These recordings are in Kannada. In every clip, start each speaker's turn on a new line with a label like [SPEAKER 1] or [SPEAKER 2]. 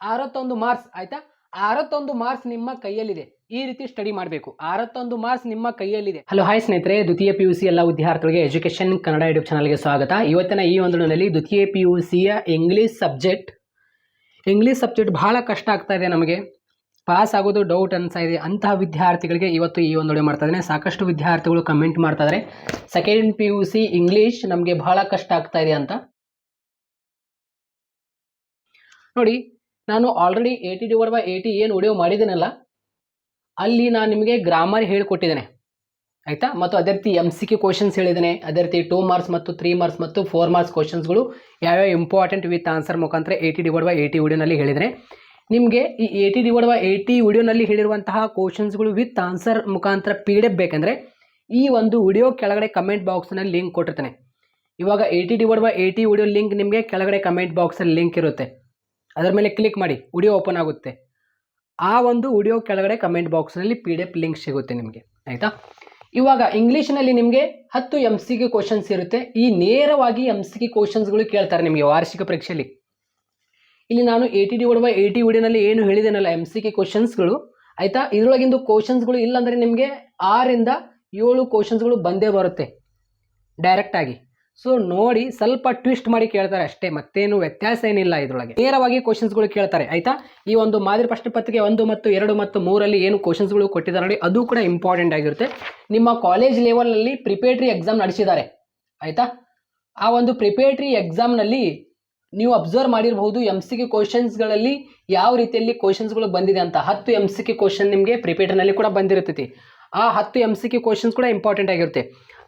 [SPEAKER 1] ಅರವತ್ತೊಂದು ಮಾರ್ಕ್ಸ್, ಆಯ್ತಾ? ಅರವತ್ತೊಂದು ಮಾರ್ಕ್ಸ್ ನಿಮ್ಮ ಕೈಯಲ್ಲಿದೆ. ಈ ರೀತಿ ಸ್ಟಡಿ ಮಾಡಬೇಕು. ಅರವತ್ತೊಂದು ಮಾರ್ಕ್ಸ್ ನಿಮ್ಮ ಕೈಯಲ್ಲಿದೆ. ಹಲೋ ಹಾಯ್ ಸ್ನೇಹಿತರೆ. ದ್ವಿತೀಯ ಪಿ ಯು ಸಿ ಎಲ್ಲ ವಿದ್ಯಾರ್ಥಿಗಳಿಗೆ ಎಜುಕೇಶನ್ ಕನ್ನಡ ಯೂಟ್ಯೂಬ್ ಚಾನಲ್ಗೆ ಸ್ವಾಗತ. ಇವತ್ತಿನ ಈ ಒಂದು ದ್ವಿತೀಯ ಪಿ ಯು ಸಿಯ ಇಂಗ್ಲೀಷ್ ಸಬ್ಜೆಕ್ಟ್ ಇಂಗ್ಲೀಷ್ ಸಬ್ಜೆಕ್ಟ್ ಬಹಳ ಕಷ್ಟ ಆಗ್ತಾ ಇದೆ ನಮಗೆ. ಪಾಸ್ ಆಗೋದು ಡೌಟ್ ಅನ್ಸ್ತಾ ಇದೆ. ಅಂತಹ ವಿದ್ಯಾರ್ಥಿಗಳಿಗೆ ಇವತ್ತು ಈ ಒಂದು ಮಾಡ್ತಾ ಇದ್ದೇನೆ. ಸಾಕಷ್ಟು ವಿದ್ಯಾರ್ಥಿಗಳು ಕಮೆಂಟ್ ಮಾಡ್ತಾ ಇದ್ದಾರೆ. Second P U C English ನಮಗೆ ಬಹಳ ಕಷ್ಟ ಆಗ್ತಾ ಇದೆ ಅಂತ. ನೋಡಿ ನಾನು already eighty divide by eighty ಏನು ವಿಡಿಯೋ ಮಾಡಿದ್ದೀನಲ್ಲ ಅಲ್ಲಿ ನಾನು ನಿಮಗೆ ಗ್ರಾಮರ್ ಹೇಳಿಕೊಟ್ಟಿದ್ದೇನೆ. ಆಯಿತಾ? ಮತ್ತು ಅದೇ ರೀತಿ ಎಂ ಸಿ ಕ್ಯೂ ಕ್ವಶನ್ಸ್ ಹೇಳಿದ್ದೇನೆ. ಅದೇ ರೀತಿ ಟೂ ಮಾರ್ಕ್ಸ್ ಮತ್ತು ತ್ರೀ ಮಾರ್ಕ್ಸ್ ಮತ್ತು ಫೋರ್ ಮಾರ್ಕ್ಸ್ ಕ್ವಶನ್ಸ್ಗಳು ಯಾವ್ಯಾವ ಇಂಪಾರ್ಟೆಂಟ್ ವಿತ್ ಆನ್ಸರ್ ಮುಖಾಂತರ ಏಯ್ಟಿ ಡಿವೈಡ್ ಬೈ ಏಯ್ಟಿ ವಿಡಿಯೋನಲ್ಲಿ ಹೇಳಿದ್ದೇನೆ. ನಿಮಗೆ ಈ ಏಯ್ಟಿ ಡಿವೈಡ್ ಬೈ ಏಯ್ಟಿ ವಿಡಿಯೋನಲ್ಲಿ ಹೇಳಿರುವಂತಹ ಕ್ವಶನ್ಸ್ಗಳು ವಿತ್ ಆನ್ಸರ್ ಮುಖಾಂತರ ಪಿ ಡಿ ಬೇಕಂದರೆ ಈ ಒಂದು ವಿಡಿಯೋ ಕೆಳಗಡೆ ಕಮೆಂಟ್ ಬಾಕ್ಸ್ನಲ್ಲಿ ಲಿಂಕ್ ಕೊಟ್ಟಿರ್ತೇನೆ. ಇವಾಗ eighty divide by eighty video link ನಿಮಗೆ ಕೆಳಗಡೆ ಕಮೆಂಟ್ ಬಾಕ್ಸಲ್ಲಿ ಲಿಂಕ್ ಇರುತ್ತೆ. ಅದರ ಮೇಲೆ ಕ್ಲಿಕ್ ಮಾಡಿ ವಿಡಿಯೋ ಓಪನ್ ಆಗುತ್ತೆ. ಆ ಒಂದು ವಿಡಿಯೋ ಕೆಳಗಡೆ ಕಮೆಂಟ್ ಬಾಕ್ಸ್ನಲ್ಲಿ ಪಿ ಡಿ ಎಫ್ ಲಿಂಕ್ ಸಿಗುತ್ತೆ ನಿಮಗೆ, ಆಯಿತಾ? ಇವಾಗ ಇಂಗ್ಲೀಷ್ನಲ್ಲಿ ನಿಮಗೆ ಹತ್ತು ಎಂ ಸಿ ಕ್ಯೂ ಕ್ವಶನ್ಸ್ ಇರುತ್ತೆ. ಈ ನೇರವಾಗಿ ಎಂ ಸಿ ಕ್ಯೂ ಕ್ವಶನ್ಸ್ಗಳು ಕೇಳ್ತಾರೆ ನಿಮಗೆ ವಾರ್ಷಿಕ ಪರೀಕ್ಷೆಯಲ್ಲಿ ಇಲ್ಲಿ ನಾನು A T D divide A T ವಿಡಿಯೋನಲ್ಲಿ ಏನು ಹೇಳಿದ್ದೇನಲ್ಲ ಎಂ ಸಿ ಕೆ ಕ್ವಶನ್ಸ್ಗಳು ಆಯಿತಾ? ಇದರೊಳಗಿಂದು ಕ್ವಶನ್ಸ್ಗಳು ಇಲ್ಲಾಂದರೆ ನಿಮಗೆ ಆರಿಂದ ಏಳು ಕ್ವಶನ್ಸ್ಗಳು ಬಂದೇ ಬರುತ್ತೆ. ಡೈರೆಕ್ಟಾಗಿ ಸೊ ನೋಡಿ ಸ್ವಲ್ಪ ಟ್ವಿಸ್ಟ್ ಮಾಡಿ ಕೇಳ್ತಾರೆ ಅಷ್ಟೇ, ಮತ್ತೇನು ವ್ಯತ್ಯಾಸ ಏನಿಲ್ಲ ಇದರೊಳಗೆ. ನೇರವಾಗಿ ಕ್ವಶನ್ಸ್ಗಳು ಕೇಳ್ತಾರೆ, ಆಯಿತಾ? ಈ ಒಂದು ಮಾದರಿ ಪ್ರಶ್ನೆ ಪತ್ರಿಕೆ ಒಂದು ಮತ್ತು ಎರಡು ಮತ್ತು ಮೂರಲ್ಲಿ ಏನು ಕ್ವಶನ್ಸ್ಗಳು ಕೊಟ್ಟಿದ್ದಾರೆ ನೋಡಿ, ಅದು ಕೂಡ ಇಂಪಾರ್ಟೆಂಟ್ ಆಗಿರುತ್ತೆ. ನಿಮ್ಮ ಕಾಲೇಜ್ ಲೆವೆಲ್ನಲ್ಲಿ ಪ್ರಿಪೇಟ್ರಿ ಎಕ್ಸಾಮ್ ನಡೆಸಿದ್ದಾರೆ, ಆಯಿತಾ? ಆ ಒಂದು ಪ್ರಿಪೇಟ್ರಿ ಎಕ್ಸಾಮ್ನಲ್ಲಿ ನೀವು ಅಬ್ಸರ್ವ್ ಮಾಡಿರಬಹುದು ಎಂ ಸಿ ಕೆ ಕ್ವಶನ್ಸ್ಗಳಲ್ಲಿ ಯಾವ ರೀತಿಯಲ್ಲಿ ಕ್ವಶನ್ಸ್ಗಳು ಬಂದಿದೆ ಅಂತ. ಹತ್ತು ಎಂ ಸಿ ಕೆ ಕ್ವಶನ್ ನಿಮಗೆ ಪ್ರಿಪೇಟ್ರಿನಲ್ಲಿ ಕೂಡ ಬಂದಿರುತ್ತೈತಿ. ಆ ಹತ್ತು ಎಂ ಸಿ ಕೆ ಕ್ವಶನ್ಸ್ ಕೂಡ ಇಂಪಾರ್ಟೆಂಟ್ ಆಗಿರುತ್ತೆ.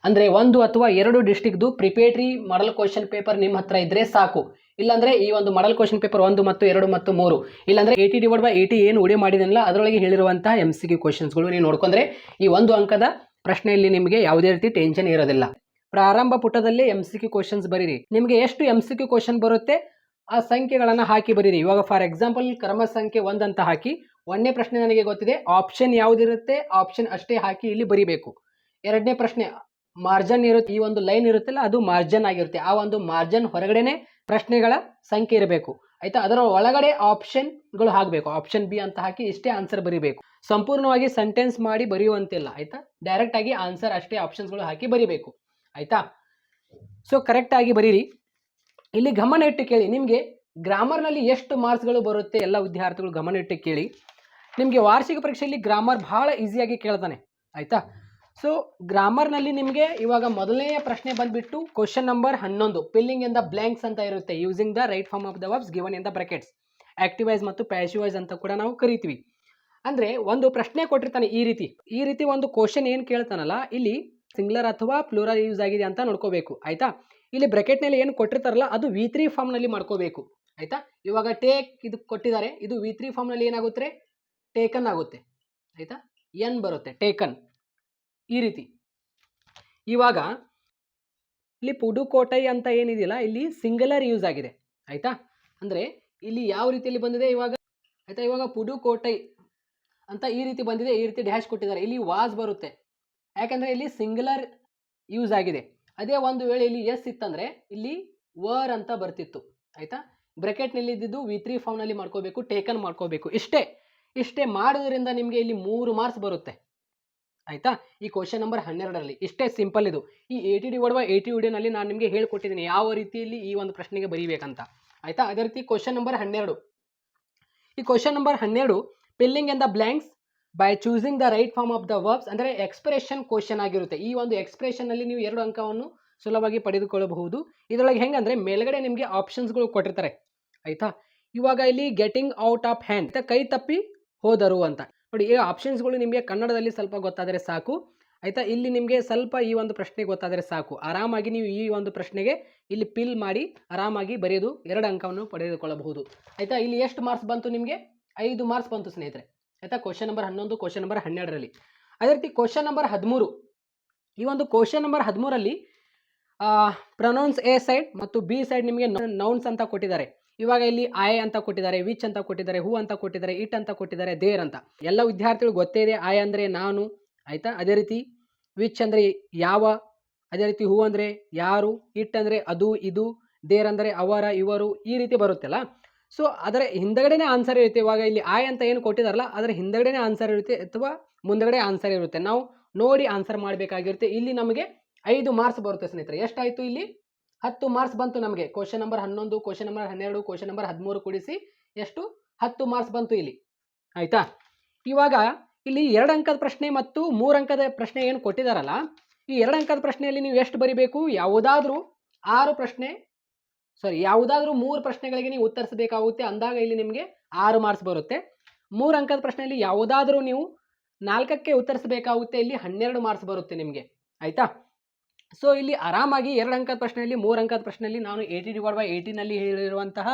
[SPEAKER 1] ಅಂದರೆ ಒಂದು ಅಥವಾ ಎರಡು ಡಿಸ್ಟಿಕ್ದು ಪ್ರಿಪೇಟ್ರಿ ಮಾಡಲ್ ಕ್ವಶನ್ ಪೇಪರ್ ನಿಮ್ಮ ಹತ್ರ ಇದ್ದರೆ ಸಾಕು. ಇಲ್ಲಾಂದರೆ ಈ ಒಂದು ಮಾಡಲ್ ಕ್ವಶನ್ ಪೇಪರ್ ಒಂದು ಮತ್ತು ಎರಡು ಮತ್ತು ಮೂರು. ಇಲ್ಲಾಂದರೆ ಏಯ್ಟಿ ಡಿವೈಡ್ ಬೈ ಏಯ್ಟಿ ಏನು ಉಡಿ ಮಾಡಿದನಲ್ಲ, ಅದರೊಳಗೆ ಹೇಳಿರುವಂತಹ ಎಂ ಸಿ ಕ್ಯೂ ಕ್ವಶನ್ಸ್ಗಳು ನೀವು ನೋಡ್ಕೊಂಡ್ರೆ ಈ ಒಂದು ಅಂಕದ ಪ್ರಶ್ನೆಯಲ್ಲಿ ನಿಮಗೆ ಯಾವುದೇ ರೀತಿ ಟೆನ್ಷನ್ ಇರೋದಿಲ್ಲ. ಪ್ರಾರಂಭ ಪುಟದಲ್ಲಿ ಎಂ ಸಿ ಕ್ಯೂ ಕ್ವಶನ್ಸ್ ಬರೀರಿ. ನಿಮಗೆ ಎಷ್ಟು ಎಂ ಸಿ ಕ್ಯೂ ಕ್ವಶನ್ ಬರುತ್ತೆ, ಆ ಸಂಖ್ಯೆಗಳನ್ನು ಹಾಕಿ ಬರೀರಿ. ಇವಾಗ ಫಾರ್ ಎಕ್ಸಾಂಪಲ್ ಕ್ರಮ ಸಂಖ್ಯೆ ಒಂದಂತ ಹಾಕಿ, ಒಂದನೇ ಪ್ರಶ್ನೆ ನನಗೆ ಗೊತ್ತಿದೆ ಆಪ್ಷನ್ ಯಾವುದಿರುತ್ತೆ ಆಪ್ಷನ್ ಅಷ್ಟೇ ಹಾಕಿ ಇಲ್ಲಿ ಬರಿಬೇಕು. ಎರಡನೇ ಪ್ರಶ್ನೆ ಮಾರ್ಜನ್ ಇರುತ್ತೆ ಈ ಒಂದು ಲೈನ್ ಇರುತ್ತಲ್ಲ, ಅದು ಮಾರ್ಜನ್ ಆಗಿರುತ್ತೆ. ಆ ಒಂದು ಮಾರ್ಜನ್ ಹೊರಗಡೆನೆ ಪ್ರಶ್ನೆಗಳ ಸಂಖ್ಯೆ ಇರಬೇಕು. ಆಯ್ತಾ? ಅದರ ಒಳಗಡೆ ಆಪ್ಷನ್ಗಳು ಹಾಕಬೇಕು. ಆಪ್ಷನ್ ಬಿ ಅಂತ ಹಾಕಿ ಇಷ್ಟೇ ಆನ್ಸರ್ ಬರಿಬೇಕು. ಸಂಪೂರ್ಣವಾಗಿ ಸೆಂಟೆನ್ಸ್ ಮಾಡಿ ಬರೆಯುವಂತಿಲ್ಲ, ಆಯ್ತಾ? ಡೈರೆಕ್ಟ್ ಆಗಿ ಆನ್ಸರ್ ಅಷ್ಟೇ ಆಪ್ಷನ್ಸ್ಗಳು ಹಾಕಿ ಬರಿಬೇಕು. ಆಯ್ತಾ? ಸೊ ಕರೆಕ್ಟಾಗಿ ಬರೀರಿ. ಇಲ್ಲಿ ಗಮನ ಇಟ್ಟು ಕೇಳಿ. ನಿಮಗೆ ಗ್ರಾಮರ್ನಲ್ಲಿ ಎಷ್ಟು ಮಾರ್ಕ್ಸ್ಗಳು ಬರುತ್ತೆ ಎಲ್ಲ ವಿದ್ಯಾರ್ಥಿಗಳು ಗಮನ ಇಟ್ಟು ಕೇಳಿ. ನಿಮಗೆ ವಾರ್ಷಿಕ ಪರೀಕ್ಷೆಯಲ್ಲಿ ಗ್ರಾಮರ್ ಬಹಳ ಈಸಿಯಾಗಿ ಕೇಳ್ತಾನೆ. ಆಯಿತಾ? ಸೊ ಗ್ರಾಮರ್ನಲ್ಲಿ ನಿಮಗೆ ಇವಾಗ ಮೊದಲನೆಯ ಪ್ರಶ್ನೆ ಬಂದುಬಿಟ್ಟು ಕ್ವಶನ್ ನಂಬರ್ ಹನ್ನೊಂದು. ಪಿಲ್ಲಿಂಗ್ ಇನ್ ದ ಬ್ಲ್ಯಾಂಕ್ಸ್ ಅಂತ ಇರುತ್ತೆ. Using the right form of the verbs given in the brackets active voice ಮತ್ತು ಪ್ಯಾಶಿವೈಸ್ ಅಂತ ಕೂಡ ನಾವು ಕರಿತೀವಿ. ಅಂದರೆ ಒಂದು ಪ್ರಶ್ನೆ ಕೊಟ್ಟಿರ್ತಾನೆ ಈ ರೀತಿ. ಈ ರೀತಿ ಒಂದು ಕ್ವಶನ್ ಏನು ಕೇಳ್ತಾನಲ್ಲ, ಇಲ್ಲಿ ಸಿಂಗ್ಲರ್ ಅಥವಾ ಪ್ಲೂರಲ್ ಯೂಸ್ ಆಗಿದೆ ಅಂತ ನೋಡ್ಕೋಬೇಕು. ಆಯಿತಾ? ಇಲ್ಲಿ ಬ್ರಕೆಟ್ನಲ್ಲಿ ಏನು ಕೊಟ್ಟಿರ್ತಾರಲ್ಲ, ಅದು ವಿ ತ್ರೀ ಫಾರ್ಮ್ನಲ್ಲಿ ಮಾಡ್ಕೋಬೇಕು. ಆಯಿತಾ? ಇವಾಗ ಟೇಕ್ ಇದು ಕೊಟ್ಟಿದ್ದಾರೆ. ಇದು ವಿ ತ್ರೀ ಫಾರ್ಮ್ನಲ್ಲಿ ಏನಾಗುತ್ತೆ? ಟೇಕನ್ ಆಗುತ್ತೆ. ಆಯಿತಾ? ಎನ್ ಬರುತ್ತೆ. ಟೇಕನ್ ಈ ರೀತಿ. ಇವಾಗ ಇಲ್ಲಿ ಪುಡುಕೋಟೈ ಅಂತ ಏನಿದೆಯಲ್ಲ, ಇಲ್ಲಿ ಸಿಂಗಲರ್ ಯೂಸ್ ಆಗಿದೆ. ಆಯಿತಾ? ಅಂದರೆ ಇಲ್ಲಿ ಯಾವ ರೀತಿಯಲ್ಲಿ ಬಂದಿದೆ ಇವಾಗ? ಆಯಿತಾ? ಇವಾಗ ಪುಡುಕೋಟೈ ಅಂತ ಈ ರೀತಿ ಬಂದಿದೆ, ಈ ರೀತಿ ಡ್ಯಾಶ್ ಕೊಟ್ಟಿದ್ದಾರೆ. ಇಲ್ಲಿ ವಾಸ್ ಬರುತ್ತೆ. ಯಾಕೆಂದರೆ ಇಲ್ಲಿ ಸಿಂಗುಲರ್ ಯೂಸ್ ಆಗಿದೆ. ಅದೇ ಒಂದು ವೇಳೆ ಇಲ್ಲಿ ಎಸ್ ಇತ್ತಂದರೆ ಇಲ್ಲಿ ವರ್ ಅಂತ ಬರ್ತಿತ್ತು. ಆಯಿತಾ? ಬ್ರೆಕೆಟ್ನಲ್ಲಿ ಇದ್ದಿದ್ದು ವಿ ತ್ರೀ ಫಾರ್ಮ್ನಲ್ಲಿ ಮಾಡ್ಕೋಬೇಕು ಟೇಕನ್ ಮಾಡ್ಕೋಬೇಕು. ಇಷ್ಟೇ. ಇಷ್ಟೇ ಮಾಡೋದ್ರಿಂದ ನಿಮಗೆ ಇಲ್ಲಿ ಮೂರು ಮಾರ್ಕ್ಸ್ ಬರುತ್ತೆ. ಆಯಿತಾ? ಈ ಕ್ವಶನ್ ನಂಬರ್ ಹನ್ನೆರಡರಲ್ಲಿ. ಇಷ್ಟೇ ಸಿಂಪಲ್ ಇದು. ಈ ಏಯ್ಟಿ ಡಿವೈಡ್ ಬೈ ಟಿ ವಿಡಿಯೋನಲ್ಲಿ ನಾನು ನಿಮಗೆ ಹೇಳ್ಕೊಟ್ಟಿದ್ದೀನಿ ಯಾವ ರೀತಿಯಲ್ಲಿ ಈ ಒಂದು ಪ್ರಶ್ನೆಗೆ ಬರೀಬೇಕಂತ. ಆಯ್ತಾ? ಅದೇ ರೀತಿ ಕ್ವಶನ್ ನಂಬರ್ ಹನ್ನೆರಡು. ಈ ಕ್ವಶನ್ ನಂಬರ್ ಹನ್ನೆರಡು filling in the blanks by choosing the right form of the verbs ಅಂದರೆ ಎಕ್ಸ್ಪ್ರೆಷನ್ ಕ್ವಶನ್ ಆಗಿರುತ್ತೆ. ಈ ಒಂದು ಎಕ್ಸ್ಪ್ರೆಷನ್ನಲ್ಲಿ ನೀವು ಎರಡು ಅಂಕವನ್ನು ಸುಲಭವಾಗಿ ಪಡೆದುಕೊಳ್ಳಬಹುದು. ಇದರೊಳಗೆ ಹೆಂಗಂದರೆ ಮೇಲ್ಗಡೆ ನಿಮಗೆ ಆಪ್ಷನ್ಸ್ಗಳು ಕೊಟ್ಟಿರ್ತಾರೆ. ಆಯಿತಾ? ಇವಾಗ ಇಲ್ಲಿ ಗೆಟಿಂಗ್ ಔಟ್ ಆಫ್ ಹ್ಯಾಂಡ್ ಕೈ ತಪ್ಪಿ ಹೋದರು ಅಂತ. ನೋಡಿ ಈ ಆಪ್ಷನ್ಸ್ಗಳು ನಿಮಗೆ ಕನ್ನಡದಲ್ಲಿ ಸ್ವಲ್ಪ ಗೊತ್ತಾದರೆ ಸಾಕು. ಆಯಿತಾ? ಇಲ್ಲಿ ನಿಮಗೆ ಸ್ವಲ್ಪ ಈ ಒಂದು ಪ್ರಶ್ನೆ ಗೊತ್ತಾದರೆ ಸಾಕು. ಆರಾಮಾಗಿ ನೀವು ಈ ಒಂದು ಪ್ರಶ್ನೆಗೆ ಇಲ್ಲಿ ಪಿಲ್ ಮಾಡಿ, ಆರಾಮಾಗಿ ಬರೆಯೋದು ಎರಡು ಅಂಕವನ್ನು ಪಡೆದುಕೊಳ್ಳಬಹುದು. ಆಯಿತಾ? ಇಲ್ಲಿ ಎಷ್ಟು ಮಾರ್ಕ್ಸ್ ಬಂತು ನಿಮಗೆ? ಐದು ಮಾರ್ಕ್ಸ್ ಬಂತು ಸ್ನೇಹಿತರೆ. ಆಯಿತಾ? ಕ್ವಶನ್ ನಂಬರ್ ಹನ್ನೊಂದು ಕ್ವಶನ್ ನಂಬರ್ ಹನ್ನೆರಡರಲ್ಲಿ. ಅದೇ ರೀತಿ ಕ್ವಶನ್ ನಂಬರ್ ಹದಿಮೂರು. ಈ ಒಂದು ಕ್ವಶನ್ ನಂಬರ್ ಹದಿಮೂರಲ್ಲಿ ಪ್ರೊನೌನ್ಸ್ ಎ ಸೈಡ್ ಮತ್ತು ಬಿ ಸೈಡ್ ನಿಮಗೆ ನೌನ್ಸ್ ಅಂತ ಕೊಟ್ಟಿದ್ದಾರೆ. ಇವಾಗ ಇಲ್ಲಿ ಆಯ್ ಅಂತ ಕೊಟ್ಟಿದ್ದಾರೆ ವಿಚ್ ಅಂತ ಕೊಟ್ಟಿದ್ದಾರೆ ಹೂ ಅಂತ ಕೊಟ್ಟಿದ್ದಾರೆ ಇಟ್ ಅಂತ ಕೊಟ್ಟಿದ್ದಾರೆ ದೇರ್ ಅಂತ. ಎಲ್ಲ ವಿದ್ಯಾರ್ಥಿಗಳು ಗೊತ್ತೇ ಇದೆ ಆಯ್ ಅಂದರೆ ನಾನು, ಆಯಿತಾ? ಅದೇ ರೀತಿ ವಿಚ್ ಅಂದರೆ ಯಾವ? ಅದೇ ರೀತಿ ಹೂ ಅಂದರೆ ಯಾರು? ಇಟ್ ಅಂದರೆ ಅದು, ಇದು ದೇರ್ ಅಂದರೆ ಅವರ, ಇವರು, ಈ ರೀತಿ ಬರುತ್ತಲ್ಲ. ಸೊ ಅದರ ಹಿಂದಗಡೆನೇ ಆನ್ಸರ್ ಇರುತ್ತೆ. ಇವಾಗ ಇಲ್ಲಿ ಆಯ್ ಅಂತ ಏನು ಕೊಟ್ಟಿದಾರಲ್ಲ, ಅದರ ಹಿಂದಗಡೆನೇ ಆನ್ಸರ್ ಇರುತ್ತೆ ಅಥವಾ ಮುಂದಗಡೆ ಆನ್ಸರ್ ಇರುತ್ತೆ. ನಾವು ನೋಡಿ ಆನ್ಸರ್ ಮಾಡಬೇಕಾಗಿರುತ್ತೆ. ಇಲ್ಲಿ ನಮಗೆ ಐದು ಮಾರ್ಕ್ಸ್ ಬರುತ್ತೆ ಸ್ನೇಹಿತರೆ. ಎಷ್ಟಾಯಿತು ಇಲ್ಲಿ? ಹತ್ತು ಮಾರ್ಕ್ಸ್ ಬಂತು ನಮಗೆ. ಕ್ವಶನ್ ನಂಬರ್ ಹನ್ನೊಂದು ಕ್ವಶನ್ ನಂಬರ್ ಹನ್ನೆರಡು ಕ್ವಶನ್ ನಂಬರ್ ಹದಿಮೂರು ಕೂಡಿಸಿ ಎಷ್ಟು? ಹತ್ತು ಮಾರ್ಕ್ಸ್ ಬಂತು ಇಲ್ಲಿ. ಆಯಿತಾ? ಇವಾಗ ಇಲ್ಲಿ ಎರಡು ಅಂಕದ ಪ್ರಶ್ನೆ ಮತ್ತು ಮೂರು ಅಂಕದ ಪ್ರಶ್ನೆ ಏನು ಕೊಟ್ಟಿದ್ದಾರಲ್ಲ ಈ ಎರಡು ಅಂಕದ ಪ್ರಶ್ನೆಯಲ್ಲಿ ನೀವು ಎಷ್ಟು ಬರಿಬೇಕು? ಯಾವುದಾದ್ರೂ ಆರು ಪ್ರಶ್ನೆ ಸಾರಿ ಯಾವುದಾದ್ರೂ ಮೂರು ಪ್ರಶ್ನೆಗಳಿಗೆ ನೀವು ಉತ್ತರಿಸಬೇಕಾಗುತ್ತೆ. ಅಂದಾಗ ಇಲ್ಲಿ ನಿಮಗೆ ಆರು ಮಾರ್ಕ್ಸ್ ಬರುತ್ತೆ. ಮೂರು ಅಂಕದ ಪ್ರಶ್ನೆಯಲ್ಲಿ ಯಾವುದಾದ್ರೂ ನೀವು ನಾಲ್ಕಕ್ಕೆ ಉತ್ತರಿಸಬೇಕಾಗುತ್ತೆ. ಇಲ್ಲಿ ಹನ್ನೆರಡು ಮಾರ್ಕ್ಸ್ ಬರುತ್ತೆ ನಿಮಗೆ. ಆಯಿತಾ? ಸೊ ಇಲ್ಲಿ ಆರಾಮಾಗಿ ಎರಡು ಅಂಕದ ಪ್ರಶ್ನೆಯಲ್ಲಿ, ಮೂರು ಅಂಕದ ಪ್ರಶ್ನೆಯಲ್ಲಿ ನಾನು ಏಯ್ಟಿ ಡಿವೈಡ್ ಬೈ ಏಯ್ಟಿನಲ್ಲಿ ಹೇಳಿರುವಂತಹ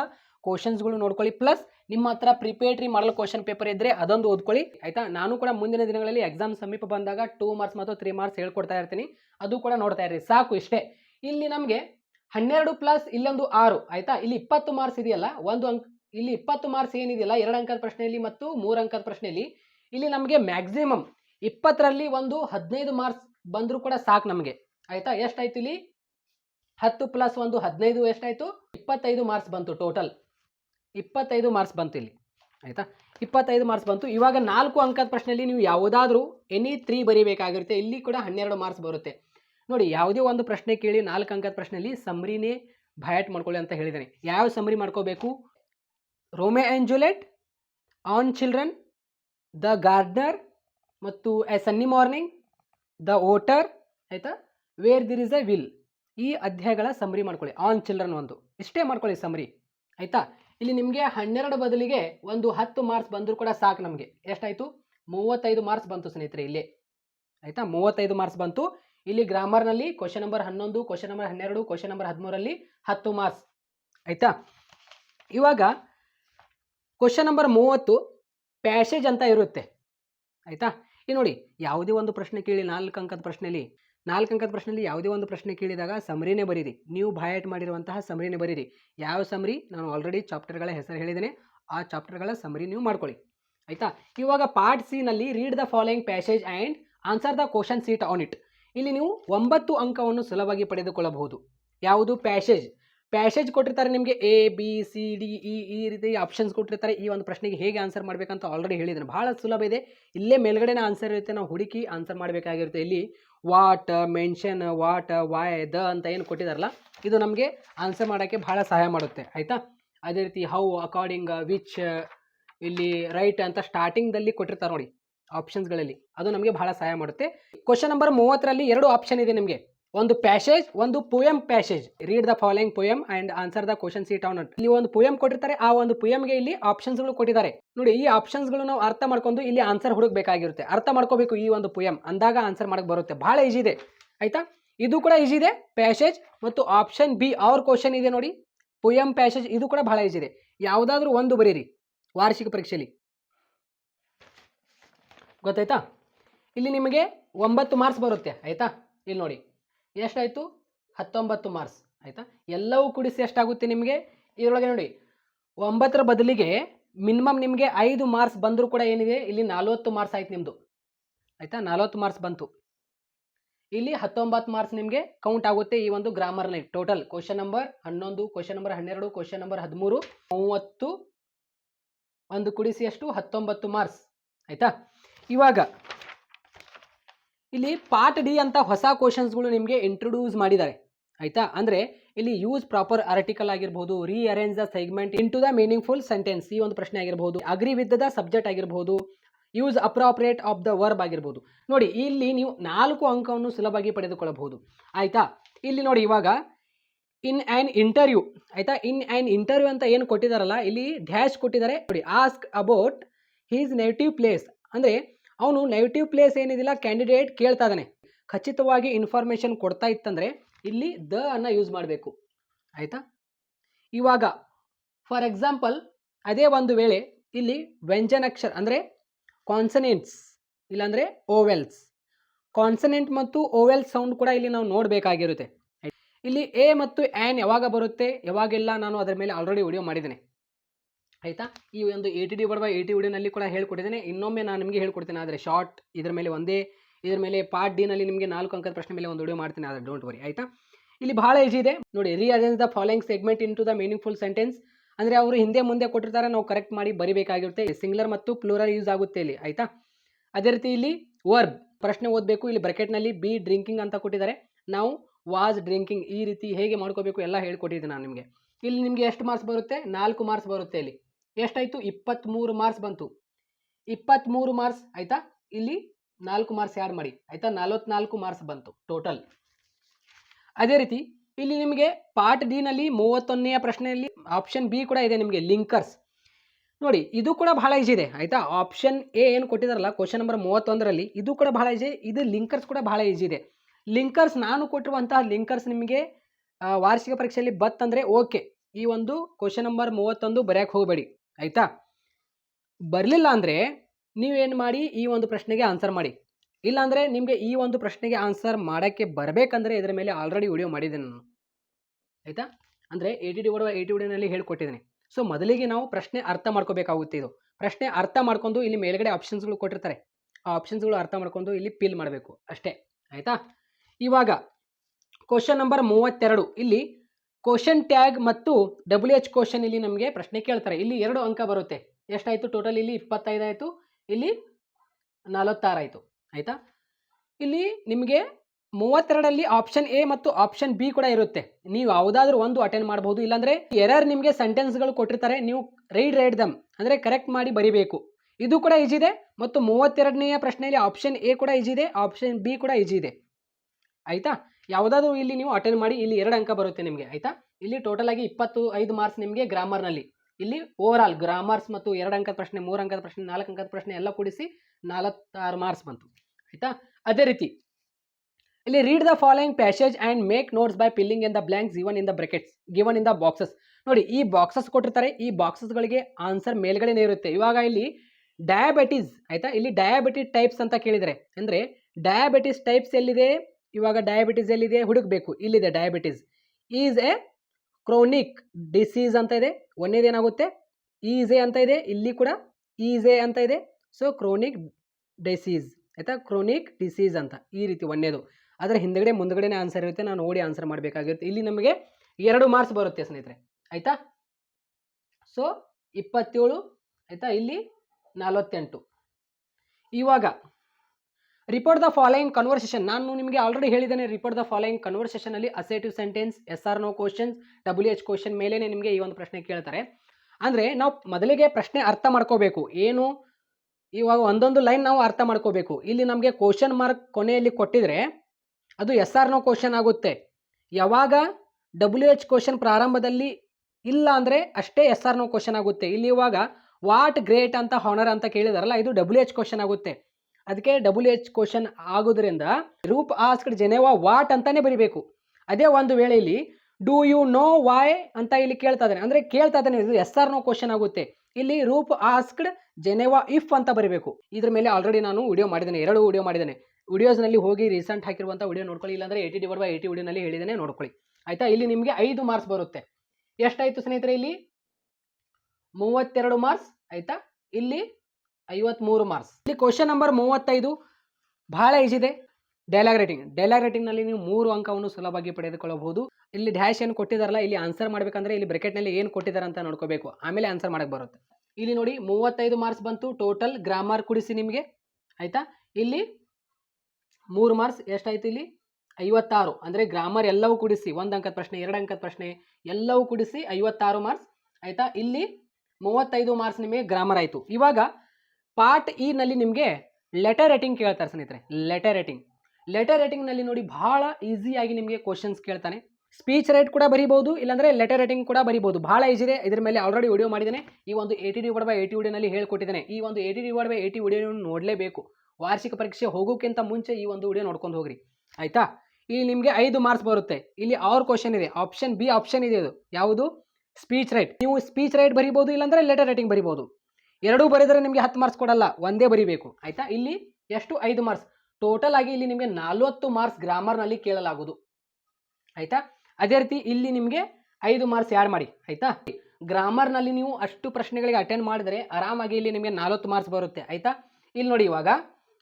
[SPEAKER 1] ಕ್ವಶನ್ಸ್ಗಳು ನೋಡ್ಕೊಳ್ಳಿ. ಪ್ಲಸ್ ನಿಮ್ಮ ಹತ್ರ ಪ್ರಿಪೇಟ್ರಿ ಮಾಡಲು ಕ್ವಶನ್ ಪೇಪರ್ ಇದ್ದರೆ ಅದೊಂದು ಓದ್ಕೊಳ್ಳಿ. ಆಯಿತಾ? ನಾನು ಕೂಡ ಮುಂದಿನ ದಿನಗಳಲ್ಲಿ ಎಕ್ಸಾಮ್ ಸಮೀಪ ಬಂದಾಗ ಟೂ ಮಾರ್ಕ್ಸ್ ಮತ್ತು ತ್ರೀ ಮಾರ್ಕ್ಸ್ ಹೇಳ್ಕೊಡ್ತಾ ಇರ್ತೀನಿ. ಅದು ಕೂಡ ನೋಡ್ತಾ ಇರ್ರಿ. ಸಾಕು ಇಷ್ಟೇ. ಇಲ್ಲಿ ನಮಗೆ ಹನ್ನೆರಡು ಪ್ಲಸ್ ಇಲ್ಲೊಂದು ಆರು, ಆಯಿತಾ? ಇಲ್ಲಿ ಇಪ್ಪತ್ತು ಮಾರ್ಕ್ಸ್ ಇದೆಯಲ್ಲ, ಒಂದು ಅಂಕ, ಇಲ್ಲಿ ಇಪ್ಪತ್ತು ಮಾರ್ಕ್ಸ್ ಏನಿದೆಯಲ್ಲ, ಎರಡು ಅಂಕದ ಪ್ರಶ್ನೆಯಲ್ಲಿ ಮತ್ತು ಮೂರು ಅಂಕದ ಪ್ರಶ್ನೆಯಲ್ಲಿ, ಇಲ್ಲಿ ನಮಗೆ ಮ್ಯಾಕ್ಸಿಮಮ್ ಇಪ್ಪತ್ತರಲ್ಲಿ ಒಂದು ಹದಿನೈದು ಮಾರ್ಕ್ಸ್ ಬಂದರೂ ಕೂಡ ಸಾಕು ನಮಗೆ. ಆಯಿತಾ? ಎಷ್ಟಾಯ್ತು ಇಲ್ಲಿ? ಹತ್ತು ಪ್ಲಸ್ ಒಂದು ಹದಿನೈದು ಎಷ್ಟಾಯಿತು? ಇಪ್ಪತ್ತೈದು ಮಾರ್ಕ್ಸ್ ಬಂತು ಟೋಟಲ್ ಇಪ್ಪತ್ತೈದು ಮಾರ್ಕ್ಸ್ ಬಂತು ಇಲ್ಲಿ. ಆಯಿತಾ? ಇಪ್ಪತ್ತೈದು ಮಾರ್ಕ್ಸ್ ಬಂತು. ಇವಾಗ ನಾಲ್ಕು ಅಂಕದ ಪ್ರಶ್ನೆಯಲ್ಲಿ ನೀವು ಯಾವುದಾದ್ರೂ ಎನಿ ತ್ರೀ ಬರೀಬೇಕಾಗಿರುತ್ತೆ. ಇಲ್ಲಿ ಕೂಡ ಹನ್ನೆರಡು ಮಾರ್ಕ್ಸ್ ಬರುತ್ತೆ. ನೋಡಿ, ಯಾವುದೇ ಒಂದು ಪ್ರಶ್ನೆ ಕೇಳಿ ನಾಲ್ಕು ಅಂಕದ ಪ್ರಶ್ನೆಯಲ್ಲಿ ಸಮ್ರಿನೇ ಭಯಟ್ ಮಾಡ್ಕೊಳ್ಳಿ ಅಂತ ಹೇಳಿದ್ದೇನೆ ಯಾವ ಸಮ್ರಿ ಮಾಡ್ಕೋಬೇಕು? ರೋಮೆ and on children, the gardener ಮತ್ತು a sunny morning, the voter ಆಯಿತಾ? Where there is a will ಈ ಅಧ್ಯಾಯಗಳ ಸಮರಿ ಮಾಡ್ಕೊಳ್ಳಿ. ಆನ್ ಚಿಲ್ಡ್ರನ್ ಒಂದು. ಇಷ್ಟೇ ಮಾಡ್ಕೊಳ್ಳಿ ಸಮರಿ ಆಯಿತಾ? ಇಲ್ಲಿ ನಿಮಗೆ ಹನ್ನೆರಡು ಬದಲಿಗೆ ಒಂದು ಹತ್ತು ಮಾರ್ಕ್ಸ್ ಬಂದರೂ ಕೂಡ ಸಾಕು ನಮಗೆ. ಎಷ್ಟಾಯಿತು? ಮೂವತ್ತೈದು ಮಾರ್ಕ್ಸ್ ಬಂತು ಸ್ನೇಹಿತರೆ ಇಲ್ಲಿ. ಆಯಿತಾ? ಮೂವತ್ತೈದು ಮಾರ್ಕ್ಸ್ ಬಂತು. ಇಲ್ಲಿ ಗ್ರಾಮರ್ನಲ್ಲಿ ಕ್ವಶನ್ ನಂಬರ್ ಹನ್ನೊಂದು ಕ್ವಶನ್ ನಂಬರ್ ಹನ್ನೆರಡು ಕ್ವಶನ್ ನಂಬರ್ ಹದಿಮೂರಲ್ಲಿ ಹತ್ತು ಮಾರ್ಕ್ಸ್ ಆಯಿತಾ? ಇವಾಗ ಕ್ವಶನ್ ನಂಬರ್ ಮೂವತ್ತು ಪ್ಯಾಸೇಜ್ ಅಂತ ಇರುತ್ತೆ. ಆಯಿತಾ? ಈ ನೋಡಿ, ಯಾವುದೇ ಒಂದು ಪ್ರಶ್ನೆ ಕೇಳಿ ನಾಲ್ಕು ಅಂಕದ ಪ್ರಶ್ನೆಯಲ್ಲಿ ನಾಲ್ಕು ಅಂಕದ ಪ್ರಶ್ನೆಯಲ್ಲಿ ಯಾವುದೇ ಒಂದು ಪ್ರಶ್ನೆ ಕೇಳಿದಾಗ ಸಮರಿನೇ ಬರೀರಿ. ನೀವು ಬಾಯಟ್ ಮಾಡಿರುವಂತಹ ಸಮರಿನೇ ಬರೀರಿ. ಯಾವ ಸಮರಿ ನಾನು ಆಲ್ರೆಡಿ ಚಾಪ್ಟರ್ಗಳ ಹೆಸರು ಹೇಳಿದ್ದೇನೆ. ಆ ಚಾಪ್ಟರ್ಗಳ ಸಮರಿ ನೀವು ಮಾಡ್ಕೊಳ್ಳಿ. ಆಯಿತಾ? ಇವಾಗ part ಸಿನಲ್ಲಿ read the following passage and answer the question set on it ಇಲ್ಲಿ ನೀವು ಒಂಬತ್ತು ಅಂಕವನ್ನು ಸುಲಭವಾಗಿ ಪಡೆದುಕೊಳ್ಳಬಹುದು. ಯಾವುದು? ಪ್ಯಾಸೇಜ್ ಪ್ಯಾಸೇಜ್ ಕೊಟ್ಟಿರ್ತಾರೆ ನಿಮಗೆ A B C D E ಈ ರೀತಿ ಆಪ್ಷನ್ಸ್ ಕೊಟ್ಟಿರ್ತಾರೆ. ಈ ಒಂದು ಪ್ರಶ್ನೆಗೆ ಹೇಗೆ ಆನ್ಸರ್ ಮಾಡಬೇಕಂತ ಆಲ್ರೆಡಿ ಹೇಳಿದ್ದೇನೆ. ಭಾಳ ಸುಲಭ ಇದೆ. ಇಲ್ಲೇ ಮೇಲ್ಗಡೆನೇ ಆನ್ಸರ್ ಇರುತ್ತೆ. ನಾವು ಹುಡುಕಿ ಆನ್ಸರ್ ಮಾಡಬೇಕಾಗಿರುತ್ತೆ. ಇಲ್ಲಿ what mention what why the ಅಂತ ಏನು ಕೊಟ್ಟಿದಾರಲ್ಲ, ಇದು ನಮಗೆ ಆನ್ಸರ್ ಮಾಡೋಕ್ಕೆ ಭಾಳ ಸಹಾಯ ಮಾಡುತ್ತೆ, ಆಯಿತಾ? ಅದೇ ರೀತಿ ಹೌ ಅಕಾರ್ಡಿಂಗ್ ವಿಚ್ ಇಲ್ಲಿ ರೈಟ್ ಅಂತ ಸ್ಟಾರ್ಟಿಂಗ್ದಲ್ಲಿ ಕೊಟ್ಟಿರ್ತಾರೆ ನೋಡಿ ಆಪ್ಷನ್ಸ್ಗಳಲ್ಲಿ ಅದು ನಮಗೆ ಭಾಳ ಸಹಾಯ ಮಾಡುತ್ತೆ. ಕ್ವಶನ್ ನಂಬರ್ ಮೂವತ್ತರಲ್ಲಿ ಎರಡು ಆಪ್ಷನ್ ಇದೆ ನಿಮಗೆ. ಒಂದು ಪ್ಯಾಸೇಜ್ ಒಂದು poem passage read the following poem and answer the question set on ಇಲ್ಲಿ ಒಂದು ಪುಯಂ ಕೊಟ್ಟಿರ್ತಾರೆ, ಆ ಒಂದು ಪೋಯಮ್ಗೆ ಇಲ್ಲಿ ಆಪ್ಷನ್ಸ್ಗಳು ಕೊಟ್ಟಿದ್ದಾರೆ. ನೋಡಿ, ಈ ಆಪ್ಷನ್ಸ್ಗಳು ನಾವು ಅರ್ಥ ಮಾಡ್ಕೊಂಡು ಇಲ್ಲಿ ಆನ್ಸರ್ ಹುಡುಕ್ಬೇಕಾಗಿರುತ್ತೆ. ಅರ್ಥ ಮಾಡ್ಕೋಬೇಕು ಈ ಒಂದು ಪೋಯಮ್ ಅಂದಾಗ ಆನ್ಸರ್ ಮಾಡಕ್ ಬರುತ್ತೆ. ಬಹಳ ಈಜಿ ಇದೆ. ಆಯ್ತಾ? ಇದು ಕೂಡ ಈಜಿ ಇದೆ. ಪ್ಯಾಸೇಜ್ ಮತ್ತು ಆಪ್ಷನ್ ಬಿ ಅವ್ರ ಕ್ವಶನ್ ಇದೆ ನೋಡಿ. ಪೋಯಮ್ ಪ್ಯಾಸೇಜ್ ಇದು ಕೂಡ ಬಹಳ ಈಜಿ ಇದೆ. ಯಾವುದಾದ್ರೂ ಒಂದು ಬರೀರಿ ವಾರ್ಷಿಕ ಪರೀಕ್ಷೆಯಲ್ಲಿ ಗೊತ್ತಾಯ್ತಾ? ಇಲ್ಲಿ ನಿಮಗೆ ಒಂಬತ್ತು ಮಾರ್ಕ್ಸ್ ಬರುತ್ತೆ. ಆಯಿತಾ? ಇಲ್ಲಿ ನೋಡಿ. ಎಷ್ಟಾಯಿತು? ಹತ್ತೊಂಬತ್ತು ಮಾರ್ಕ್ಸ್. ಆಯಿತಾ? ಎಲ್ಲವೂ ಕೂಡಿಸಿ ಎಷ್ಟಾಗುತ್ತೆ ನಿಮಗೆ? ಇದರೊಳಗೆ ನೋಡಿ. ಒಂಬತ್ತರ ಬದಲಿಗೆ ಮಿನಿಮಮ್ ನಿಮಗೆ ಐದು ಮಾರ್ಕ್ಸ್ ಬಂದರೂ ಕೂಡ ಏನಿದೆ? ಇಲ್ಲಿ ನಲ್ವತ್ತು ಮಾರ್ಕ್ಸ್ ಆಯ್ತು ನಿಮ್ಮದು ಆಯಿತಾ? ನಲ್ವತ್ತು ಮಾರ್ಕ್ಸ್ ಬಂತು. ಇಲ್ಲಿ ಹತ್ತೊಂಬತ್ತು ಮಾರ್ಕ್ಸ್ ನಿಮಗೆ ಕೌಂಟ್ ಆಗುತ್ತೆ ಈ ಒಂದು ಗ್ರಾಮರ್ನಲ್ಲಿ ಟೋಟಲ್ ಕ್ವಶನ್ ನಂಬರ್ ಹನ್ನೊಂದು ಕ್ವಶನ್ ನಂಬರ್ ಹನ್ನೆರಡು ಕ್ವಶನ್ ನಂಬರ್ ಹದಿಮೂರು, ಮೂವತ್ತು ಒಂದು ಕುಡಿಸಿ ಅಷ್ಟು ಹತ್ತೊಂಬತ್ತು ಮಾರ್ಕ್ಸ್. ಆಯಿತಾ? ಇವಾಗ ಇಲ್ಲಿ ಪಾರ್ಟ್ ಡಿ ಅಂತ ಹೊಸ ಕ್ವಶನ್ಸ್ಗಳು ನಿಮಗೆ ಇಂಟ್ರೊಡ್ಯೂಸ್ ಮಾಡಿದ್ದಾರೆ. ಆಯಿತಾ? ಅಂದರೆ ಇಲ್ಲಿ ಯೂಸ್ ಪ್ರಾಪರ್ ಆರ್ಟಿಕಲ್ ಆಗಿರ್ಬೋದು rearrange the segment into the meaningful sentence ಈ ಒಂದು ಪ್ರಶ್ನೆ ಆಗಿರ್ಬೋದು ಅಗ್ರಿ ವಿತ್ ದ ಸಬ್ಜೆಕ್ಟ್ ಆಗಿರ್ಬೋದು use appropriate of the verb ಆಗಿರ್ಬೋದು. ನೋಡಿ, ಇಲ್ಲಿ ನೀವು ನಾಲ್ಕು ಅಂಕವನ್ನು ಸುಲಭವಾಗಿ ಪಡೆದುಕೊಳ್ಳಬಹುದು. ಆಯಿತಾ? ಇಲ್ಲಿ ನೋಡಿ ಇವಾಗ ಇನ್ ಆ್ಯನ್ ಇಂಟರ್ವ್ಯೂ ಆಯಿತಾ? ಇನ್ ಆ್ಯನ್ ಇಂಟರ್ವ್ಯೂ ಅಂತ ಏನು ಕೊಟ್ಟಿದ್ದಾರಲ್ಲ ಇಲ್ಲಿ ಡ್ಯಾಶ್ ಕೊಟ್ಟಿದ್ದಾರೆ. ನೋಡಿ ask about his native place ಅಂದರೆ ಅವನು ನೆಗೆಟಿವ್ ಪ್ಲೇಸ್ ಏನಿದಿಲ್ಲ ಕ್ಯಾಂಡಿಡೇಟ್ ಕೇಳ್ತಾ ಇದ್ದಾನೆ. ಖಚಿತವಾಗಿ ಇನ್ಫಾರ್ಮೇಷನ್ ಕೊಡ್ತಾ ಇತ್ತಂದರೆ ಇಲ್ಲಿ ದ ಅನ್ನು ಯೂಸ್ ಮಾಡಬೇಕು. ಆಯಿತಾ? ಇವಾಗ ಫಾರ್ ಎಕ್ಸಾಂಪಲ್ ಅದೇ ಒಂದು ವೇಳೆ ಇಲ್ಲಿ ವ್ಯಂಜನಾಕ್ಷರ ಅಂದರೆ ಕಾನ್ಸನೆಂಟ್ಸ್ ಇಲ್ಲಾಂದರೆ ಓವೆಲ್ಸ್ ಕಾನ್ಸನೆಂಟ್ ಮತ್ತು ಓವೆಲ್ ಸೌಂಡ್ ಕೂಡ ಇಲ್ಲಿ ನಾವು ನೋಡಬೇಕಾಗಿರುತ್ತೆ. ಇಲ್ಲಿ ಎ ಮತ್ತು ಆ್ಯನ್ ಯಾವಾಗ ಬರುತ್ತೆ, ಯಾವಾಗೆಲ್ಲ ನಾನು ಅದರ ಮೇಲೆ ಆಲ್ರೆಡಿ ವಿಡಿಯೋ ಮಾಡಿದ್ದೇನೆ. ಆಯಿತಾ? ಈ ಒಂದು ಎ ಟಿ ಡಿ ಬಡವ ಎ ಟಿ ವಿಡಿಯೋನಲ್ಲಿ ಕೂಡ ಹೇಳ್ಕೊಟ್ಟಿದ್ದೇನೆ. ಇನ್ನೊಮ್ಮೆ ನಾನು ನಿಮಗೆ ಹೇಳ್ಕೊಡ್ತೇನೆ. ಆದರೆ ಶಾರ್ಟ್ ಇದರ ಮೇಲೆ ಒಂದೇ, ಇದರ ಮೇಲೆ ಪಾರ್ಟ್ ಡಿನಲ್ಲಿ ನಿಮಗೆ ನಾಲ್ಕು ಅಂಕದ ಪ್ರಶ್ನೆ ಮೇಲೆ ಒಂದು ವಿಡಿಯೋ ಮಾಡ್ತೀನಿ. ಆದರೆ ಡೋಂಟ್ ವರಿ ಆಯಿತಾ? ಇಲ್ಲಿ ಬಹಳ ಈಜಿ ಇದೆ. ನೋಡಿ rearrange the following segment in to the meaningful sentence ಅಂದರೆ ಅವರು ಹಿಂದೆ ಮುಂದೆ ಕೊಟ್ಟಿರ್ತಾರೆ, ನಾವು ಕರೆಕ್ಟ್ ಮಾಡಿ ಬರಿಬೇಕಾಗಿರುತ್ತೆ. ಸಿಂಗ್ಲರ್ ಮತ್ತು ಪ್ಲೂರಲ್ ಯೂಸ್ ಆಗುತ್ತೆ ಇಲ್ಲಿ, ಆಯಿತಾ? ಅದೇ ರೀತಿ ಇಲ್ಲಿ ವರ್ಬ್ ಪ್ರಶ್ನೆ ಓದಬೇಕು. ಇಲ್ಲಿ ಬ್ರಕೆಟ್ನಲ್ಲಿ ಬಿ ಡ್ರಿಂಕಿಂಗ್ ಅಂತ ಕೊಟ್ಟಿದ್ದಾರೆ. ನಾವು ವಾಸ್ ಡ್ರಿಂಕಿಂಗ್ ಈ ರೀತಿ ಹೇಗೆ ಮಾಡ್ಕೋಬೇಕು ಎಲ್ಲ ಹೇಳ್ಕೊಟ್ಟಿದ್ದೆ ನಾನು ನಿಮಗೆ. ಇಲ್ಲಿ ನಿಮಗೆ ಎಷ್ಟು ಮಾರ್ಕ್ಸ್ ಬರುತ್ತೆ? ನಾಲ್ಕು ಮಾರ್ಕ್ಸ್ ಬರುತ್ತೆ ಇಲ್ಲಿ. ಎಷ್ಟಾಯಿತು? ಇಪ್ಪತ್ತ್ಮೂರು ಮಾರ್ಕ್ಸ್ ಬಂತು. ಇಪ್ಪತ್ತ್ಮೂರು ಮಾರ್ಕ್ಸ್ ಆಯಿತಾ? ಇಲ್ಲಿ ನಾಲ್ಕು ಮಾರ್ಕ್ಸ್ ಯಾರು ಮಾಡಿ? ಆಯಿತಾ? ನಲವತ್ನಾಲ್ಕು ಮಾರ್ಕ್ಸ್ ಬಂತು ಟೋಟಲ್ ಅದೇ ರೀತಿ ಇಲ್ಲಿ ನಿಮಗೆ ಪಾರ್ಟ್ ಡಿನಲ್ಲಿ ಮೂವತ್ತೊಂದನೆಯ ಪ್ರಶ್ನೆಯಲ್ಲಿ ಆಪ್ಷನ್ ಬಿ ಕೂಡ ಇದೆ ನಿಮಗೆ ಲಿಂಕರ್ಸ್ ನೋಡಿ, ಇದು ಕೂಡ ಬಹಳ ಈಜಿ ಇದೆ, ಆಯಿತಾ? ಆಪ್ಷನ್ ಎ ಏನು ಕೊಟ್ಟಿದಾರಲ್ಲ ಕ್ವಶನ್ ನಂಬರ್ ಮೂವತ್ತೊಂದರಲ್ಲಿ ಇದು ಕೂಡ ಬಹಳ ಈಜಿ ಇದು ಲಿಂಕರ್ಸ್ ಕೂಡ ಬಹಳ ಈಜಿ ಇದೆ. ಲಿಂಕರ್ಸ್ ನಾನು ಕೊಟ್ಟಿರುವಂತಹ ಲಿಂಕರ್ಸ್ ನಿಮಗೆ ವಾರ್ಷಿಕ ಪರೀಕ್ಷೆಯಲ್ಲಿ ಬತ್ತಂದರೆ ಓಕೆ ಈ ಒಂದು ಕ್ವಶನ್ ನಂಬರ್ ಮೂವತ್ತೊಂದು ಬರೆಯಕ್ಕೆ ಹೋಗಬೇಡಿ. ಆಯಿತಾ? ಬರಲಿಲ್ಲ ಅಂದರೆ ನೀವೇನು ಮಾಡಿ ಈ ಒಂದು ಪ್ರಶ್ನೆಗೆ ಆನ್ಸರ್ ಮಾಡಿ. ಇಲ್ಲಾಂದರೆ ನಿಮಗೆ ಈ ಒಂದು ಪ್ರಶ್ನೆಗೆ ಆನ್ಸರ್ ಮಾಡೋಕ್ಕೆ ಬರಬೇಕಂದ್ರೆ ಇದರ ಮೇಲೆ ಆಲ್ರೆಡಿ ವಿಡಿಯೋ ಮಾಡಿದ್ದೇನೆ ನಾನು. ಆಯಿತಾ? ಅಂದರೆ ಎ ಟಿ ಡಿ ಓಡುವ ಎ ಟಿ ವಿಡಿಯೋನಲ್ಲಿ ಹೇಳ್ಕೊಟ್ಟಿದ್ದೀನಿ. ಸೊ ಮೊದಲಿಗೆ ನಾವು ಪ್ರಶ್ನೆ ಅರ್ಥ ಮಾಡ್ಕೋಬೇಕಾಗುತ್ತೆ ಇದು. ಪ್ರಶ್ನೆ ಅರ್ಥ ಮಾಡ್ಕೊಂಡು ಇಲ್ಲಿ ಮೇಲ್ಗಡೆ ಆಪ್ಷನ್ಸ್ಗಳು ಕೊಟ್ಟಿರ್ತಾರೆ. ಆ ಆಪ್ಷನ್ಸ್ಗಳು ಅರ್ಥ ಮಾಡ್ಕೊಂಡು ಇಲ್ಲಿ ಪಿಲ್ ಮಾಡಬೇಕು ಅಷ್ಟೇ. ಆಯಿತಾ? ಇವಾಗ ಕ್ವಶನ್ ನಂಬರ್ ಮೂವತ್ತೆರಡು. ಇಲ್ಲಿ ಕ್ವಶನ್ ಟ್ಯಾಗ್ ಮತ್ತು ಡಬ್ಲ್ಯೂ ಎಚ್ ಕ್ವಶನ್ ಇಲ್ಲಿ ನಮಗೆ ಪ್ರಶ್ನೆ ಕೇಳ್ತಾರೆ. ಇಲ್ಲಿ ಎರಡು ಅಂಕ ಬರುತ್ತೆ. ಎಷ್ಟಾಯಿತು? ಟೋಟಲ್ ಇಲ್ಲಿ ಇಪ್ಪತ್ತೈದು ಆಯಿತು. ಇಲ್ಲಿ ನಲವತ್ತಾರಾಯಿತು ಆಯಿತಾ. ಇಲ್ಲಿ ನಿಮಗೆ ಮೂವತ್ತೆರಡಲ್ಲಿ ಆಪ್ಷನ್ ಎ ಮತ್ತು ಆಪ್ಷನ್ ಬಿ ಕೂಡ ಇರುತ್ತೆ. ನೀವು ಯಾವುದಾದ್ರೂ ಒಂದು ಅಟೆಂಡ್ ಮಾಡಬಹುದು ಇಲ್ಲಾಂದರೆ ಎರರ್ ನಿಮಗೆ ಸೆಂಟೆನ್ಸ್ಗಳು ಕೊಟ್ಟಿರ್ತಾರೆ. ನೀವು ರೈಡ್ ರೈಡ್ ದಮ್ ಅಂದರೆ ಕರೆಕ್ಟ್ ಮಾಡಿ ಬರಿಬೇಕು. ಇದು ಕೂಡ ಈಜಿದೆ ಮತ್ತು ಮೂವತ್ತೆರಡನೆಯ ಪ್ರಶ್ನೆಯಲ್ಲಿ ಆಪ್ಷನ್ ಎ ಕೂಡ ಈಜಿದೆ ಆಪ್ಷನ್ ಬಿ ಕೂಡ ಈಜಿದೆ ಆಯಿತಾ? ಯಾವುದಾದ್ರೂ ಇಲ್ಲಿ ನೀವು ಅಟೆಂಡ್ ಮಾಡಿ ಇಲ್ಲಿ ಎರಡು ಅಂಕ ಬರುತ್ತೆ ನಿಮಗೆ, ಆಯಿತಾ? ಇಲ್ಲಿ ಟೋಟಲ್ ಆಗಿ ಇಪ್ಪತ್ತು ಐದು ಮಾರ್ಕ್ಸ್ ನಿಮಗೆ ಗ್ರಾಮರ್ನಲ್ಲಿ ಇಲ್ಲಿ ಓವರ್ ಆಲ್ ಗ್ರಾಮರ್ಸ್ ಮತ್ತು ಎರಡು ಅಂಕದ ಪ್ರಶ್ನೆ, ಮೂರು ಅಂಕದ ಪ್ರಶ್ನೆ, ನಾಲ್ಕು ಅಂಕದ ಪ್ರಶ್ನೆ ಎಲ್ಲ ಕೂಡಿಸಿ ನಾಲ್ವತ್ತಾರು ಮಾರ್ಕ್ಸ್ ಬಂತು, ಆಯಿತಾ? ಅದೇ ರೀತಿ, ಇಲ್ಲಿ read the following passage and make notes by filling in the blanks given in the brackets given in the boxes ನೋಡಿ, ಈ ಬಾಕ್ಸಸ್ ಕೊಟ್ಟಿರ್ತಾರೆ, ಈ ಬಾಕ್ಸಸ್ಗಳಿಗೆ ಆನ್ಸರ್ ಮೇಲ್ಗಡೆನೇ ಇರುತ್ತೆ. ಇವಾಗ ಇಲ್ಲಿ ಡಯಾಬಿಟೀಸ್ ಆಯಿತಾ? ಇಲ್ಲಿ ಡಯಾಬಿಟಿಸ್ ಟೈಪ್ಸ್ ಅಂತ ಕೇಳಿದರೆ, ಅಂದರೆ ಡಯಾಬಿಟಿಸ್ ಟೈಪ್ಸ್ ಎಲ್ಲಿದೆ? ಇವಾಗ ಡಯಾಬಿಟೀಸ್ ಎಲ್ಲಿದೆ? ಹುಡುಕಬೇಕು. ಇಲ್ಲಿದೆ diabetes is a chronic disease ಅಂತ ಇದೆ. ಒಂದೇದೇನಾಗುತ್ತೆ? ಈಸ್ ಎ ಅಂತ ಇದೆ. ಇಲ್ಲಿ ಕೂಡ ಈಸ್ ಎ ಅಂತ ಇದೆ. So, chronic disease. ಆಯಿತಾ? ಕ್ರೋನಿಕ್ ಡಿಸೀಸ್ ಅಂತ. ಈ ರೀತಿ ಒಂದೇದು. ಅದರ ಹಿಂದಗಡೆ, ಮುಂದ್ಗಡೆನೇ ಆನ್ಸರ್ ಇರುತ್ತೆ. ನಾನು ನೋಡಿ ಆನ್ಸರ್ ಮಾಡಬೇಕಾಗಿರುತ್ತೆ. ಇಲ್ಲಿ ನಮಗೆ ಎರಡು ಮಾರ್ಕ್ಸ್ ಬರುತ್ತೆ ಸ್ನೇಹಿತರೆ. ಆಯಿತಾ? ಸೊ, ಇಪ್ಪತ್ತೇಳು, ಆಯಿತಾ? ಇಲ್ಲಿ ನಲವತ್ತೆಂಟು. ಇವಾಗ ರಿಪೋರ್ಟ್ ದ ಫಾಲೋಯಿಂಗ್ ಕನ್ವರ್ಸೇಷನ್ ನಾನು ನಿಮಗೆ ಆಲ್ರೆಡಿ ಹೇಳಿದ್ದೇನೆ report the following ಕನ್ವರ್ಸೇಷನಲ್ಲಿ assertive sentence yes or no questions W H question ಮೇಲೇ ನಿಮಗೆ ಈ ಒಂದು ಪ್ರಶ್ನೆ ಕೇಳ್ತಾರೆ. ಅಂದರೆ ನಾವು ಮೊದಲಿಗೆ ಪ್ರಶ್ನೆ ಅರ್ಥ ಮಾಡ್ಕೋಬೇಕು. ಏನು? ಇವಾಗ ಒಂದೊಂದು ಲೈನ್ ನಾವು ಅರ್ಥ ಮಾಡ್ಕೋಬೇಕು. ಇಲ್ಲಿ ನಮಗೆ ಕ್ವಶನ್ ಮಾರ್ಕ್ ಕೊನೆಯಲ್ಲಿ ಕೊಟ್ಟಿದ್ರೆ ಅದು ಎಸ್ ಆರ್ ನೋ ಕ್ವಶನ್ ಆಗುತ್ತೆ. ಯಾವಾಗ? ಡಬ್ಲ್ಯೂ ಎಚ್ ಕ್ವಶನ್ ಪ್ರಾರಂಭದಲ್ಲಿ ಇಲ್ಲ ಅಂದರೆ ಅಷ್ಟೇ ಎಸ್ ಆರ್ ನೋ ಕ್ವಶನ್ ಆಗುತ್ತೆ. ಇಲ್ಲಿ ಇವಾಗ ವಾಟ್ ಗ್ರೇಟ್ ಅಂತ ಹಾನರ್ ಅಂತ ಕೇಳಿದಾರಲ್ಲ, ಇದು ಡಬ್ಲ್ಯೂ ಎಚ್ ಕ್ವಶನ್ ಆಗುತ್ತೆ. ಅದಕ್ಕೆ ಡಬ್ಲ್ಯೂ ಎಚ್ ಕ್ವಶನ್ ಆಗೋದ್ರಿಂದ ರೂಪ್ ಆಸ್ಕ್ಡ್ ಜೆನೆವಾ ವಾಟ್ ಅಂತಾನೆ ಬರಿಬೇಕು. ಅದೇ ಒಂದು ವೇಳೆ ಇಲ್ಲಿ ಡೂ ಯು ನೋ ವಾಯ್ ಅಂತ ಇಲ್ಲಿ ಕೇಳ್ತಾ ಇದ್ದಾನೆ. ಅಂದರೆ ಕೇಳ್ತಾ ಇದ್ದಾನೆ, ಇದು ಎಸ್ ಆರ್ ನೋ ಕ್ವಶನ್ ಆಗುತ್ತೆ. ಇಲ್ಲಿ ರೂಪ್ ಆಸ್ಕ್ಡ್ ಜೆನೆವಾ ಇಫ್ ಅಂತ ಬರೀಬೇಕು. ಇದ್ರ ಮೇಲೆ ಆಲ್ರೆಡಿ ನಾನು ವಿಡಿಯೋ ಮಾಡಿದ್ದೇನೆ, ಎರಡು ವಿಡಿಯೋ ಮಾಡಿದ್ದೇನೆ. ವಿಡಿಯೋಸ್ನಲ್ಲಿ ಹೋಗಿ ರೀಸೆಂಟ್ ಹಾಕಿರುವಂಥ ವಿಡಿಯೋ ನೋಡ್ಕೊಳ್ಳಿ, ಇಲ್ಲಾಂದರೆ ಏಯ್ಟಿ ಡಿವೈಡ್ ಬೈ ಏಯ್ಟಿ ವಿಡಿಯೋನಲ್ಲಿ ಹೇಳಿದ್ದೇನೆ ನೋಡ್ಕೊಳ್ಳಿ. ಆಯಿತಾ? ಇಲ್ಲಿ ನಿಮಗೆ ಐದು ಮಾರ್ಕ್ಸ್ ಬರುತ್ತೆ. ಎಷ್ಟಾಯಿತು ಸ್ನೇಹಿತರೆ ಇಲ್ಲಿ? ಮೂವತ್ತೆರಡು ಮಾರ್ಕ್ಸ್ ಆಯಿತಾ? ಇಲ್ಲಿ ಐವತ್ತ್ಮೂರು ಮಾರ್ಕ್ಸ್. ಇಲ್ಲಿ ಕ್ವಶನ್ ನಂಬರ್ ಮೂವತ್ತೈದು ಬಹಳ ಈಜಿದೆ ಡೈಲಾಗ್ ರೈಟಿಂಗ್ ಡೈಲಾಗ್ ರೇಟಿಂಗ್ನಲ್ಲಿ ನೀವು ಮೂರು ಅಂಕವನ್ನು ಸುಲಭವಾಗಿ ಪಡೆದುಕೊಳ್ಳಬಹುದು. ಇಲ್ಲಿ ಡ್ಯಾಶ್ ಏನು ಕೊಟ್ಟಿದಾರಲ್ಲ ಇಲ್ಲಿ ಆನ್ಸರ್ ಮಾಡಬೇಕಂದ್ರೆ ಇಲ್ಲಿ ಬ್ರೆಕೆಟ್ನಲ್ಲಿ ಏನು ಕೊಟ್ಟಿದ್ದಾರೆ ಅಂತ ನೋಡ್ಕೋಬೇಕು. ಆಮೇಲೆ ಆನ್ಸರ್ ಮಾಡಕ್ಕೆ ಬರುತ್ತೆ. ಇಲ್ಲಿ ನೋಡಿ ಮೂವತ್ತೈದು ಮಾರ್ಕ್ಸ್ ಬಂತು ಟೋಟಲ್ ಗ್ರಾಮರ್ ಕುಡಿಸಿ ನಿಮಗೆ. ಆಯಿತಾ? ಇಲ್ಲಿ ಮೂರು ಮಾರ್ಕ್ಸ್ ಎಷ್ಟಾಯಿತು ಇಲ್ಲಿ? ಐವತ್ತಾರು. ಅಂದರೆ ಗ್ರಾಮರ್ ಎಲ್ಲವೂ ಕುಡಿಸಿ, ಒಂದು ಅಂಕದ ಪ್ರಶ್ನೆ, ಎರಡು ಅಂಕದ ಪ್ರಶ್ನೆ, ಎಲ್ಲವೂ ಕುಡಿಸಿ ಐವತ್ತಾರು ಮಾರ್ಕ್ಸ್. ಆಯಿತಾ? ಇಲ್ಲಿ ಮೂವತ್ತೈದು ಮಾರ್ಕ್ಸ್ ನಿಮಗೆ ಗ್ರಾಮರ್ ಆಯಿತು. ಇವಾಗ ಪಾರ್ಟ್ ಇ ನಲ್ಲಿ ನಿಮಗೆ ಲೆಟರ್ ರೇಟಿಂಗ್ ಕೇಳ್ತಾರೆ ಸ್ನೇಹಿತರೆ ಲೆಟರ್ ರೇಟಿಂಗ್ ಲೆಟರ್ ರೇಟಿಂಗ್ನಲ್ಲಿ ನೋಡಿ ಬಹಳ ಈಸಿಯಾಗಿ ನಿಮಗೆ ಕ್ವಶನ್ಸ್ ಕೇಳ್ತಾನೆ. ಸ್ಪೀಚ್ ರೈಟ್ ಕೂಡ ಬರಿಬೋದು, ಇಲ್ಲಾಂದರೆ ಲೆಟರ್ ರೈಟಿಂಗ್ ಕೂಡ ಬರಿಬೋದು. ಬಹಳ ಈಜಿ ಇದೆ. ಇದರ ಮೇಲೆ ಆಲ್ರೆಡಿ ವಿಡಿಯೋ ಮಾಡಿದ್ದೇನೆ. ಈ ಒಂದು ಏಯ್ಟಿ ಡಿವೈಡ್ ಬೈ ಏಯ್ಟಿ ವಿಡಿಯೋನಲ್ಲಿ ಹೇಳ್ಕೊಟ್ಟಿದ್ದೇನೆ. ಈ ಒಂದು eighty divide by eighty video ನೋಡಲೇಬೇಕು. ವಾರ್ಷಿಕ ಪರೀಕ್ಷೆ ಹೋಗೋಕ್ಕಿಂತ ಮುಂಚೆ ಈ ಒಂದು ವಿಡಿಯೋ ನೋಡ್ಕೊಂಡು ಹೋಗ್ರಿ. ಆಯಿತಾ? ಇಲ್ಲಿ ನಿಮಗೆ ಐದು ಮಾರ್ಕ್ಸ್ ಬರುತ್ತೆ. ಇಲ್ಲಿ ಅವ್ರ ಕ್ವಶನ್ ಇದೆ. ಆಪ್ಷನ್ ಬಿ ಆಪ್ಷನ್ ಇದೆ ಅದು. ಯಾವುದು? ಸ್ಪೀಚ್ ರೈಟ್ ನೀವು ಸ್ಪೀಚ್ ರೈಟ್ ಬರಿಬೋದು, ಇಲ್ಲಾಂದರೆ ಲೆಟರ್ ರೈಟಿಂಗ್ ಬರಿಬೋದು. ಎರಡೂ ಬರೆದರೆ ನಿಮಗೆ ಹತ್ತು ಮಾರ್ಕ್ಸ್ ಕೊಡಲ್ಲ, ಒಂದೇ ಬರಿಬೇಕು, ಆಯಿತಾ? ಇಲ್ಲಿ ಎಷ್ಟು? ಐದು ಮಾರ್ಕ್ಸ್ ಟೋಟಲ್ ಆಗಿ ಇಲ್ಲಿ ನಿಮಗೆ ನಲ್ವತ್ತು ಮಾರ್ಕ್ಸ್ ಗ್ರಾಮರ್ನಲ್ಲಿ ಕೇಳಲಾಗುವುದು, ಆಯಿತಾ? ಅದೇ ರೀತಿ ಇಲ್ಲಿ ನಿಮಗೆ ಐದು ಮಾರ್ಕ್ಸ್ ಯಾಡ್ ಮಾಡಿ, ಆಯಿತಾ? ಗ್ರಾಮರ್ನಲ್ಲಿ ನೀವು ಅಷ್ಟು ಪ್ರಶ್ನೆಗಳಿಗೆ ಅಟೆಂಡ್ ಮಾಡಿದರೆ ಆರಾಮಾಗಿ ಇಲ್ಲಿ ನಿಮಗೆ ನಲ್ವತ್ತು ಮಾರ್ಕ್ಸ್ ಬರುತ್ತೆ, ಆಯಿತಾ? ಇಲ್ಲಿ ನೋಡಿ ಇವಾಗ,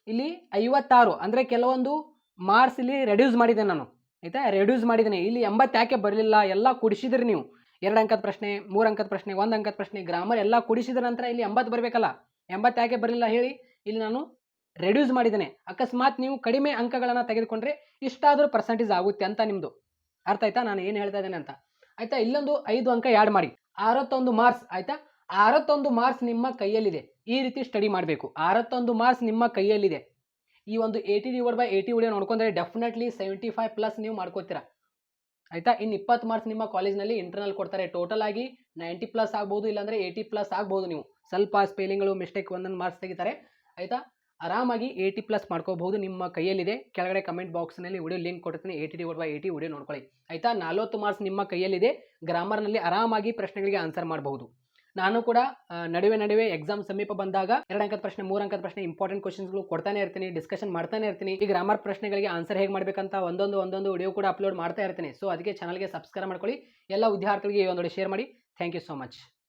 [SPEAKER 1] ಇಲ್ಲಿ ಐವತ್ತಾರು ಅಂದರೆ ಕೆಲವೊಂದು ಮಾರ್ಕ್ಸ್ ಇಲ್ಲಿ ರೆಡ್ಯೂಸ್ ಮಾಡಿದ್ದೇನೆ ನಾನು, ಆಯಿತಾ? ರೆಡ್ಯೂಸ್ ಮಾಡಿದ್ದೇನೆ ಇಲ್ಲಿ ಎಂಬತ್ತು ಯಾಕೆ ಬರಲಿಲ್ಲ? ಎಲ್ಲ ಕುಡಿಸಿದ್ರಿ ನೀವು. ಎರಡು ಅಂಕದ ಪ್ರಶ್ನೆ, ಮೂರು ಅಂಕದ ಪ್ರಶ್ನೆ, ಒಂದು ಅಂಕದ ಪ್ರಶ್ನೆ ಗ್ರಾಮರ್ ಎಲ್ಲ ಕೂಡಿಸಿದ ನಂತರ ಇಲ್ಲಿ ಎಂಬತ್ತು ಬರಬೇಕಲ್ಲ? ಎಂಬತ್ತು ಯಾಕೆ ಬರಲಿಲ್ಲ ಹೇಳಿ? ಇಲ್ಲಿ ನಾನು ರೆಡ್ಯೂಸ್ ಮಾಡಿದ್ದೇನೆ. ಅಕಸ್ಮಾತ್ ನೀವು ಕಡಿಮೆ ಅಂಕಗಳನ್ನು ತೆಗೆದುಕೊಂಡ್ರೆ ಇಷ್ಟಾದರೂ ಪರ್ಸೆಂಟೇಜ್ ಆಗುತ್ತೆ ಅಂತ ನಿಮ್ಮದು ಅರ್ಥ ಆಯ್ತಾ? ನಾನು ಏನು ಹೇಳ್ತಾ ಇದ್ದೇನೆ ಅಂತ. ಆಯ್ತಾ? ಇಲ್ಲೊಂದು ಐದು ಅಂಕ ಆ್ಯಡ್ ಮಾಡಿ. ಅರವತ್ತೊಂದು ಮಾರ್ಕ್ಸ್ ಆಯ್ತಾ? ಅರವತ್ತೊಂದು ಮಾರ್ಕ್ಸ್ ನಿಮ್ಮ ಕೈಯಲ್ಲಿದೆ. ಈ ರೀತಿ ಸ್ಟಡಿ ಮಾಡಬೇಕು. ಅರವತ್ತೊಂದು ಮಾರ್ಕ್ಸ್ ನಿಮ್ಮ ಕೈಯಲ್ಲಿದೆ. ಈ ಒಂದು ಏಯ್ಟಿ ಡಿವೈಡ್ ಬೈ ಏಯ್ಟಿ ಉಳಿಯೋ ನೋಡ್ಕೊಂಡ್ರೆ ಡೆಫಿನೆಟ್ಲಿ ಸೆವೆಂಟಿ ಫೈವ್ ಪ್ಲಸ್ ನೀವು ಮಾಡ್ಕೋತೀರಾ. ಆಯ್ತಾ? ಇನ್ನು ಇಪ್ಪತ್ತು ಮಾರ್ಕ್ಸ್ ನಿಮ್ಮ ಕಾಲೇಜ್ನಲ್ಲಿ ಇಂಟರ್ನಲ್ ಕೊಡ್ತಾರೆ. ಟೋಟಲ್ ಆಗಿ ನೈಂಟಿ ಪ್ಲಸ್ ಆಗ್ಬೋದು ಇಲ್ಲಾಂದರೆ ಏಯ್ಟಿ ಪ್ಲಸ್ ಆಗ್ಬೋದು ನೀವು. ಸ್ವಲ್ಪ ಸ್ಪೆಲ್ಲಿಂಗ್ಗಳು ಮಿಸ್ಟೇಕ್ ಒಂದೊಂದು ಮಾರ್ಕ್ಸ್ ತೆಗಿತಾರೆ. ಆಯಿತಾ? ಆರಾಮಾಗಿ ಏಯ್ಟಿ ಪ್ಲಸ್ ಮಾಡ್ಕೋಬಹುದು ನಿಮ್ಮ ಕೈಯಲ್ಲಿದೆ. ಕೆಳಗಡೆ ಕಮೆಂಟ್ ಬಾಕ್ಸ್ನಲ್ಲಿ ವಿಡಿಯೋ ಲಿಂಕ್ ಕೊಡ್ತೀನಿ eighty divide by eighty video ನೋಡ್ಕೊಳ್ಳಿ. ಆಯಿತಾ? ನಲ್ವತ್ತು ಮಾರ್ಕ್ಸ್ ನಿಮ್ಮ ಕೈಯಲ್ಲಿದೆ. ಗ್ರಾಮರ್ನಲ್ಲಿ ಆರಾಮಾಗಿ ಪ್ರಶ್ನೆಗಳಿಗೆ ಆನ್ಸರ್ ಮಾಡಬಹುದು. ನಾನು ಕೂಡ ನಡುವೆ ನಡುವೆ ಎಕ್ಸಾಮ್ ಸಮೀಪ ಬಂದಾಗ ಎರಡು ಅಂಕದ ಪ್ರಶ್ನೆ, ಮೂರು ಅಂಕದ ಪ್ರಶ್ನೆ ಇಂಪಾರ್ಟೆಂಟ್ ಕ್ವಶನ್ಸ್ಗಳು ಕೊಡ್ತಾನೆ ಇರ್ತೀನಿ ಡಿಸ್ಕಷನ್ ಮಾಡ್ತಾನೆ ಇರ್ತೀನಿ. ಈ ಗ್ರಾಮರ್ ಪ್ರಶ್ನೆಗಳಿಗೆ ಆನ್ಸರ್ ಹೇಗೆ ಮಾಡಬೇಕಂತ ಒಂದೊಂದು ಒಂದೊಂದು ವಿಡಿಯೋ ಕೂಡ ಅಪ್ಲೋಡ್ ಮಾಡ್ತಾ ಇರ್ತೀನಿ. ಸೊ ಅದಕ್ಕೆ ಚಾನಲ್ಗೆ ಸಬ್ಸ್ಕ್ರೈಬ್ ಮಾಡ್ಕೊಳ್ಳಿ. ಎಲ್ಲ ವಿದ್ಯಾರ್ಥಿಗಳಿಗೆ ಈ ಒಂದು ಶೇರ್ ಮಾಡಿ. Thank you so much